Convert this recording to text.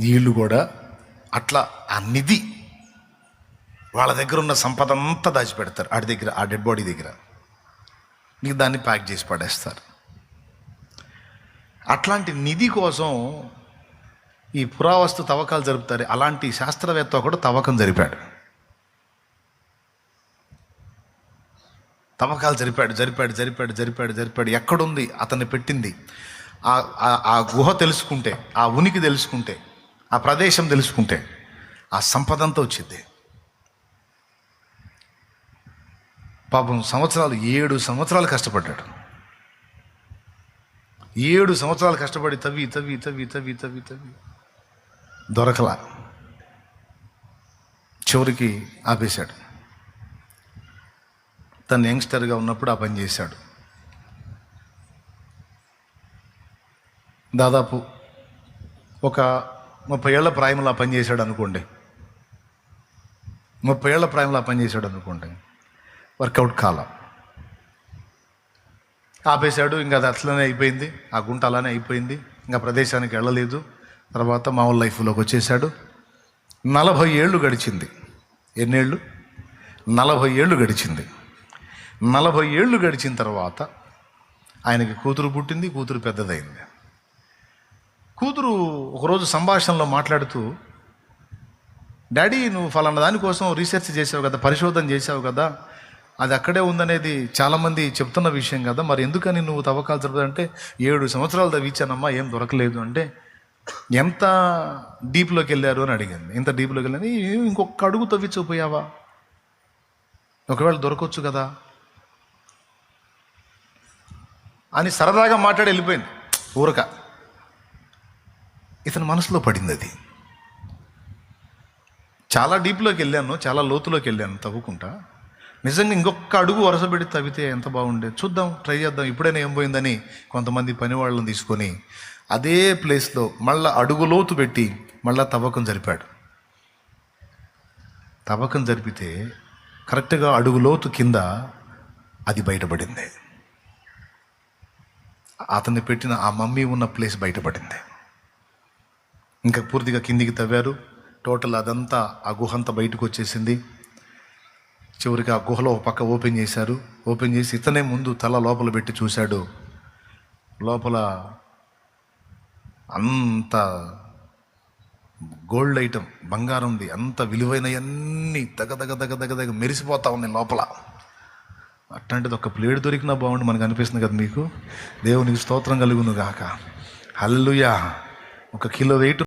వీళ్ళు కూడా అట్లా ఆ నిధి వాళ్ళ దగ్గర ఉన్న సంపద అంతా దాచిపెడతారు. ఆడి దగ్గర ఆ డెడ్ బాడీ దగ్గర. నీకు దాన్ని ప్యాక్ చేసి పడేస్తారు. అట్లాంటి నిధి కోసం ఈ పురావస్తు తవ్వకాలు జరుపుతారు. అలాంటి శాస్త్రవేత్త ఒకడు తవ్వకం జరిపాడు. తవ్వకాలు జరిపాడు జరిపాడు జరిపాడు జరిపాడు జరిపాడు. ఎక్కడుంది? అతన్ని పెట్టింది. ఆ ఆ- ఆ గుహ తెలుసుకుంటే ఆ ఉనికి తెలుసుకుంటే ఆ ప్రదేశం తెలుసుకుంటే ఆ సంపద అంతా వచ్చింది పాపం సంవత్సరాలు ఏడు సంవత్సరాలు కష్టపడ్డాడు. ఏడు సంవత్సరాలు కష్టపడి తవ్వి తవ్వి తవ్వి తవ్వి తవ్వి తవ్వి దొరకలా. చివరికి ఆపేశాడు. తను యంగ్స్టర్గా ఉన్నప్పుడు ఆ పని చేశాడు. దాదాపు ఒక ముప్పై ఏళ్ళ ప్రాయంలో పనిచేశాడు అనుకోండి. ముప్పై ఏళ్ళ ప్రాయంలో పనిచేశాడు అనుకోండి. వర్కౌట్ కాలం. ఆపేశాడు ఇంకా అది అట్లనే అయిపోయింది. ఆ గుంట అలానే అయిపోయింది. ఇంకా ప్రదేశానికి వెళ్ళలేదు. తర్వాత మామూలు లైఫ్లోకి వచ్చేసాడు నలభై ఏళ్ళు గడిచింది. ఎన్నేళ్ళు? నలభై ఏళ్ళు గడిచింది. నలభై ఏళ్ళు గడిచిన తర్వాత ఆయనకి కూతురు పుట్టింది కూతురు పెద్దదైంది. కూతురు ఒకరోజు సంభాషణలో మాట్లాడుతూ డాడీ నువ్వు ఫలానా దానికోసం రీసెర్చ్ చేసావు కదా పరిశోధన చేసావు కదా అది అక్కడే ఉందనేది చాలామంది చెప్తున్న విషయం కదా మరి ఎందుకని నువ్వు తవ్వకాలు జరుపుతుంటే ఏడు సంవత్సరాలు తవ్వించానమ్మా ఏం దొరకలేదు. అంటే ఎంత డీప్లోకి వెళ్ళారు? అని అడిగింది. ఎంత డీప్లోకి వెళ్ళాను ఇంకొక అడుగు తవ్వించకపోయావా ఒకవేళ దొరకవచ్చు కదా. అని సరదాగా మాట్లాడి వెళ్ళిపోయింది. ఊరక. ఇతని మనసులో పడింది అది చాలా డీప్లోకి వెళ్ళాను చాలా లోతులోకి వెళ్ళాను తవ్వుకుంటా. నిజంగా ఇంకొక అడుగు వరుస పెట్టి తవ్వితే ఎంత బాగుండేది చూద్దాం ట్రై చేద్దాం ఇప్పుడైనా ఏం పోయిందని కొంతమంది పని వాళ్ళని తీసుకొని అదే ప్లేస్లో మళ్ళా అడుగు లోతు పెట్టి మళ్ళా తవ్వకం జరిపాడు. తవ్వకం జరిపితే కరెక్ట్గా అడుగు లోతు కింద అది బయటపడింది. అతన్ని పెట్టిన ఆ మమ్మీ ఉన్న ప్లేస్ బయటపడింది. ఇంకా పూర్తిగా కిందికి తవ్వారు. టోటల్ అదంతా ఆ గుహ అంతా బయటకు వచ్చేసింది. చివరికి ఆ గుహలో ఒక పక్క ఓపెన్ చేశారు. ఓపెన్ చేసి ఇతనే ముందు తల లోపల పెట్టి చూశాడు. లోపల అంత గోల్డ్ ఐటమ్ ఉంది. అంత విలువైనవన్నీ దగ దగ దగ దగ దగ మెరిసిపోతా ఉన్నాయి లోపల. అట్లాంటిది ఒక ప్లేట్ దొరికినా బాగుండి మనకు అనిపిస్తుంది కదా మీకు. దేవునికి స్తోత్రం కలుగును గాక. హల్లుయా ఒక కిలో వెయిట్